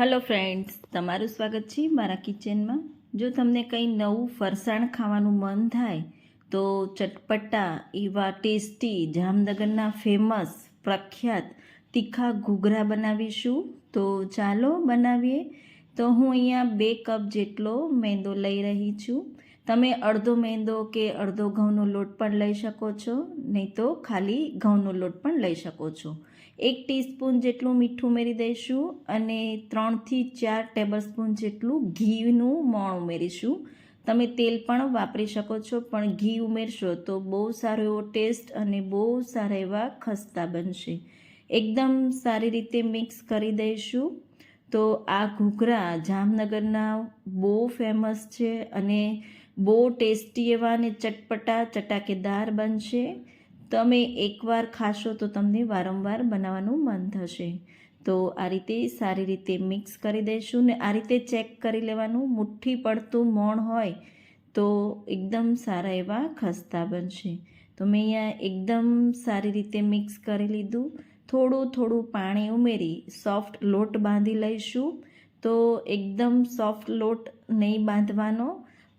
Hello friends તમારું સ્વાગત છે મારા કિચનમાં જો તમને કંઈ નવું ફરસાણ ખાવાનું મન થાય, તો ચટપટા એવા ટેસ્ટી, જામનગરના ફેમસ પ્રખ્યાત તીખા ઘૂઘરા બનાવીશું. તો ચાલો બનાવીએ. તો હું અહીંયા બે કપ જેટલો મેંદો લઈ રહી છું. તમે અડધો મેંદો કે અડધો ઘઉંનો લોટ પણ લઈ શકો છો, નહીં તો ખાલી ઘઉંનો લોટ પણ લઈ શકો છો. એક ટીસ્પૂન જેટલું મીઠું ઉમેરી દઈશું અને ત્રણથી ચાર ટેબલ સ્પૂન જેટલું ઘીનું મોણ ઉમેરીશું. તમે તેલ પણ વાપરી શકો છો, પણ ઘી ઉમેરશો તો બહુ સારો એવો ટેસ્ટ અને બહુ સારા એવા ખસ્તા બનશે. એકદમ સારી રીતે મિક્સ કરી દઈશું. તો આ ઘૂઘરા જામનગરના બહુ ફેમસ છે અને બહુ ટેસ્ટી એવા અને ચટપટા ચટાકેદાર બનશે. તમે એકવાર ખાશો તો તમને વારંવાર બનાવવાનું મન થશે. તો આ રીતે સારી રીતે મિક્સ કરી દઈશું ને આ રીતે ચેક કરી લેવાનું. મુઠ્ઠી પડતું મોણ હોય તો એકદમ સારા એવા ખસ્તા બનશે. તો મેં અહીંયા એકદમ સારી રીતે મિક્સ કરી લીધું. થોડું થોડું પાણી ઉમેરી સોફ્ટ લોટ બાંધી લઈશું. તો એકદમ સોફ્ટ લોટ નહીં બાંધવાનો.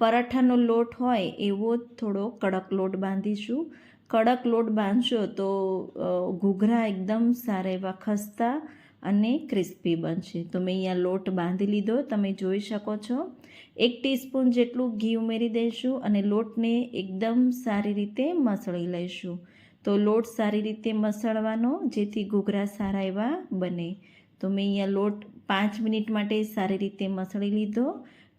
પરાઠાનો લોટ હોય એવો થોડો કડક લોટ બાંધીશું. કડક લોટ બાંધશો તો ઘૂઘરા એકદમ સારા એવા ખસ્તા અને ક્રિસ્પી બનશે. તો મેં અહીંયા લોટ બાંધી લીધો, તમે જોઈ શકો છો. એક ટીસ્પૂન જેટલું ઘી ઉમેરી દઈશું અને લોટને એકદમ સારી રીતે મસળી લઈશું. તો લોટ સારી રીતે મસળવાનો, જેથી ઘૂઘરા સારા એવા બને. તો મેં અહીંયા લોટ પાંચ મિનિટ માટે સારી રીતે મસળી લીધો.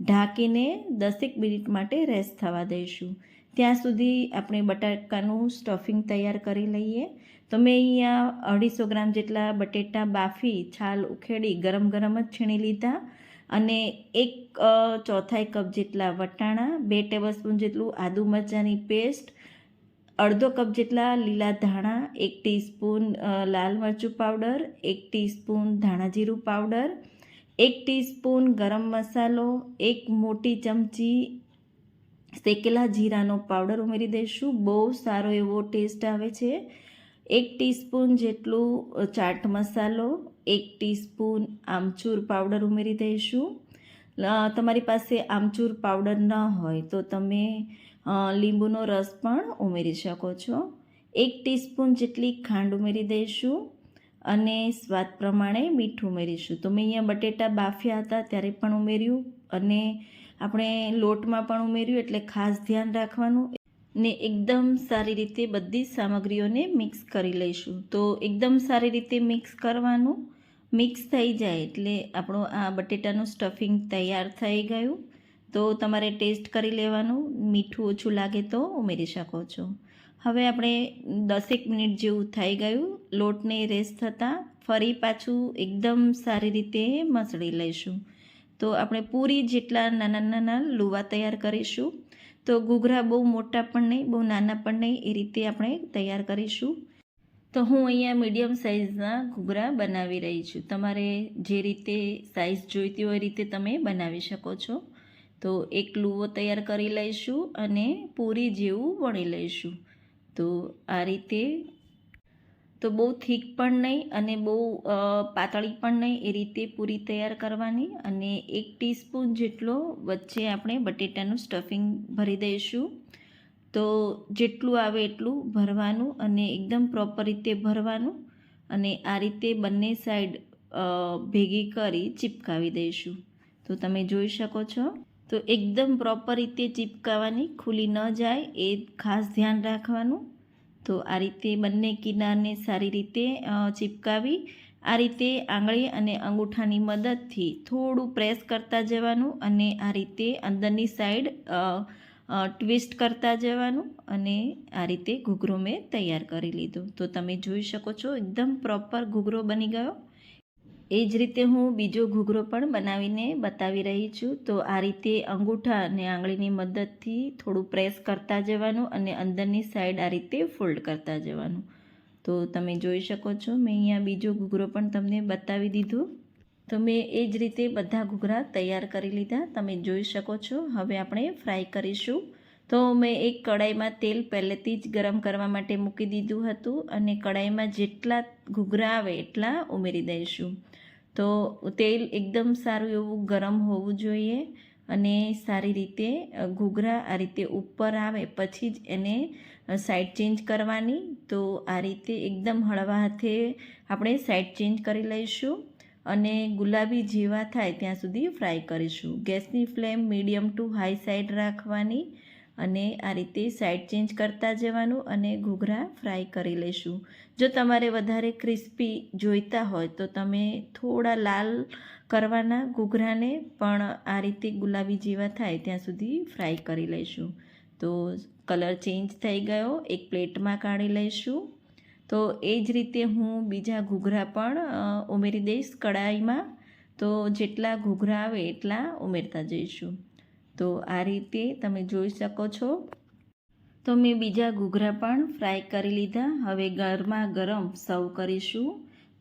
ઢાંકીને દસેક મિનિટ માટે રેસ્ટ થવા દઈશું. ત્યાં સુધી આપણે બટાકાનું સ્ટફિંગ તૈયાર કરી લઈએ. તો મેં અહીંયા અઢીસો ગ્રામ જેટલા બટેટા બાફી, છાલ ઉખેડી, ગરમ ગરમ જ છીણી લીધા અને એક ચોથાઈ કપ જેટલા વટાણા, બે ટેબલસ્પૂન જેટલું આદુ મરચાંની પેસ્ટ અડધો કપ જેટલા લીલા ધાણા, એક ટીસ્પૂન લાલ મરચું પાવડર એક ટીસ્પૂન ધાણા જીરું પાવડર એક ટીસ્પૂન ગરમ મસાલો, એક મોટી ચમચી શેકેલા જીરાનો પાવડર ઉમેરી દઈશું. બહુ સારો એવો ટેસ્ટ આવે છે. એક ટીસ્પૂન જેટલું ચાટ મસાલો, એક ટીસ્પૂન આમચૂર પાવડર ઉમેરી દઈશું. તમારી પાસે આમચૂર પાવડર ન હોય તો તમે લીંબુનો રસ પણ ઉમેરી શકો છો. એક ટીસ્પૂન જેટલી ખાંડ ઉમેરી દઈશું. અને સ્વાદ પ્રમાણે મીઠું ઉમેરીશું. તો મેં અહીંયા બટેટા બાફ્યા હતા, ત્યારે પણ ઉમેર્યું અને આપણે લોટમાં પણ ઉમેર્યું, એટલે ખાસ ધ્યાન રાખવાનું. ને એકદમ સારી રીતે બધી સામગ્રીઓને મિક્સ કરી લઈશું. તો એકદમ સારી રીતે મિક્સ કરવાનું. મિક્સ થઈ જાય એટલે આપણો આ બટેટાનું સ્ટફિંગ તૈયાર થઈ ગયું. તો તમારે ટેસ્ટ કરી લેવાનું. મીઠું ઓછું લાગે તો ઉમેરી શકો છો. હવે આપણે દસેક મિનિટ જેવું થઈ ગયું. લોટને રેસ થતાં ફરી પાછું એકદમ સારી રીતે મસળી લઈશું. તો આપણે પૂરી જેટલા નાના નાના લુવા તૈયાર કરીશું. તો ઘૂઘરા બહુ મોટા પણ નહીં, બહુ નાના પણ નહીં, એ રીતે આપણે તૈયાર કરીશું. તો હું અહીંયા મીડિયમ સાઇઝના ઘૂઘરા બનાવી રહી છું. તમારે જે રીતે સાઇઝ જોઈતી હોય એ રીતે તમે બનાવી શકો છો. તો એક લુવો તૈયાર કરી લઈશું અને પૂરી જેવું વણી લઈશું. તો આ રીતે તો બહુ થીક પણ નહીં અને બહુ પાતળી પણ નહીં એ રીતે પૂરી તૈયાર કરવાની અને એક ટીસ્પૂન જેટલો વચ્ચે આપણે બટેટાનું સ્ટફિંગ ભરી દઈશું. તો જેટલું આવે એટલું ભરવાનું અને એકદમ પ્રોપર રીતે ભરવાનું અને આ રીતે બંને સાઈડ ભેગી કરી ચીપકાવી દઈશું. તો તમે જોઈ શકો છો. તો એકદમ પ્રોપર રીતે ચીપકાવાની, ખુલી ન જાય એ ખાસ ધ્યાન રાખવાનું. તો આ રીતે બંને કિનારને સારી રીતે ચીપકાવી, આ રીતે આંગળી અને અંગૂઠાની મદદથી થોડું પ્રેસ કરતા જવાનું અને આ રીતે અંદરની સાઈડ ટ્વિસ્ટ કરતા જવાનું અને આ રીતે ઘૂઘરો મેં તૈયાર કરી લીધો. તો તમે જોઈ શકો છો, એકદમ પ્રોપર ઘૂઘરો બની ગયો. એ જ રીતે હું બીજો ઘૂઘરો પણ બનાવીને બતાવી રહી છું. તો આ રીતે અંગૂઠા અને આંગળીની મદદથી થોડું પ્રેસ કરતા જવાનું અને અંદરની સાઈડ આ રીતે ફોલ્ડ કરતા જવાનું. તો તમે જોઈ શકો છો, મેં અહીંયા બીજો ઘૂઘરો પણ તમને બતાવી દીધું. તો મેં એ જ રીતે બધા ઘૂઘરા તૈયાર કરી લીધા. તમે જોઈ શકો છો, હવે આપણે ફ્રાય કરીશું. તો મેં એક કડાઈમાં તેલ પહેલેથી જ ગરમ કરવા માટે મૂકી દીધું હતું અને કડાઈમાં જેટલા ઘૂઘરા આવે એટલા ઉમેરી દઈશું. તો તેલ એકદમ સારું એવું ગરમ હોવું જોઈએ અને સારી રીતે ઘૂઘરા આ રીતે ઉપર આવે પછી જ એને સાઈડ ચેન્જ કરવાની. તો આ રીતે એકદમ હળવા હાથે આપણે સાઈડ ચેન્જ કરી લઈશું અને ગુલાબી જેવા થાય ત્યાં સુધી ફ્રાય કરીશું. ગેસની flame medium to high side રાખવાની અને આ રીતે સાઇડ ચેન્જ કરતા જવાનું અને ઘૂઘરા ફ્રાય કરી લઈશું જો તમારે વધારે ક્રિસ્પી જોઈતા હોય તો તમે થોડા લાલ કરવાના ઘૂઘરાને પણ આ રીતે ગુલાબી જેવા થાય ત્યાં સુધી ફ્રાય કરી લઈશું તો કલર ચેન્જ થઈ ગયો, એક પ્લેટમાં કાઢી લઈશું તો એ જ રીતે હું બીજા ઘૂઘરા પણ ઉમેરી દઈશ કડાઈમાં તો જેટલા ઘૂઘરા આવે એટલા ઉમેરતા જઈશું. તો આ રીતે તમે જોઈ શકો છો. તો મેં બીજા ઘૂઘરા પણ ફ્રાય કરી લીધા. હવે ગરમા ગરમ સર્વ કરીશું.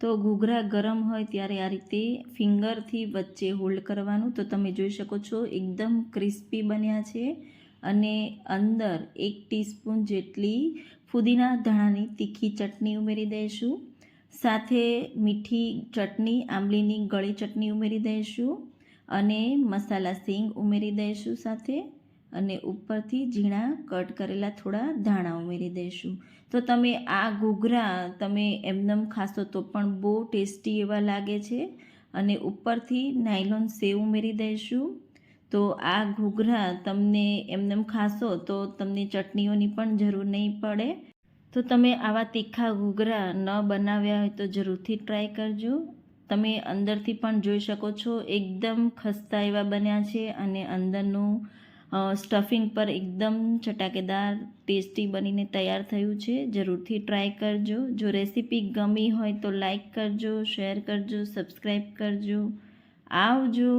તો ઘૂઘરા ગરમ હોય ત્યારે આ રીતે ફિંગરથી વચ્ચે હોલ્ડ કરવાનું. તો તમે જોઈ શકો છો, એકદમ ક્રિસ્પી બન્યા છે અને અંદર એક ટીસ્પૂન જેટલી ફુદીના ધાણાની તીખી ચટણી ઉમેરી દઈશું. સાથે મીઠી ચટણી, આંબલીની ગળી ચટણી ઉમેરી દઈશું. અને મસાલા સિંગ ઉમેરી દઈશું સાથે અને ઉપરથી ઝીણા કટ કરેલા થોડા ધાણા ઉમેરી દઈશું. તો તમે આ ઘૂઘરા તમે એમનેમ ખાશો તો પણ બહુ ટેસ્ટી એવા લાગે છે. અને ઉપરથી નાયલોન સેવ ઉમેરી દઈશું. તો આ ઘૂઘરા તમને એમનેમ ખાશો તો તમને ચટણીઓની પણ જરૂર નહીં પડે. તો તમે આવા તીખા ઘૂઘરા ન બનાવ્યા હોય તો જરૂરથી ટ્રાય કરજો. તમે અંદરથી પણ જોઈ શકો છો, એકદમ ખસ્તા એવા બન્યા છે અને અંદરનું સ્ટફિંગ પર એકદમ ચટાકેદાર ટેસ્ટી બનીને તૈયાર થયું છે. જરૂરથી ટ્રાય કરજો. જો રેસીપી ગમી હોય તો લાઈક કરજો શેર કરજો સબસ્ક્રાઈબ કરજો. આવજો!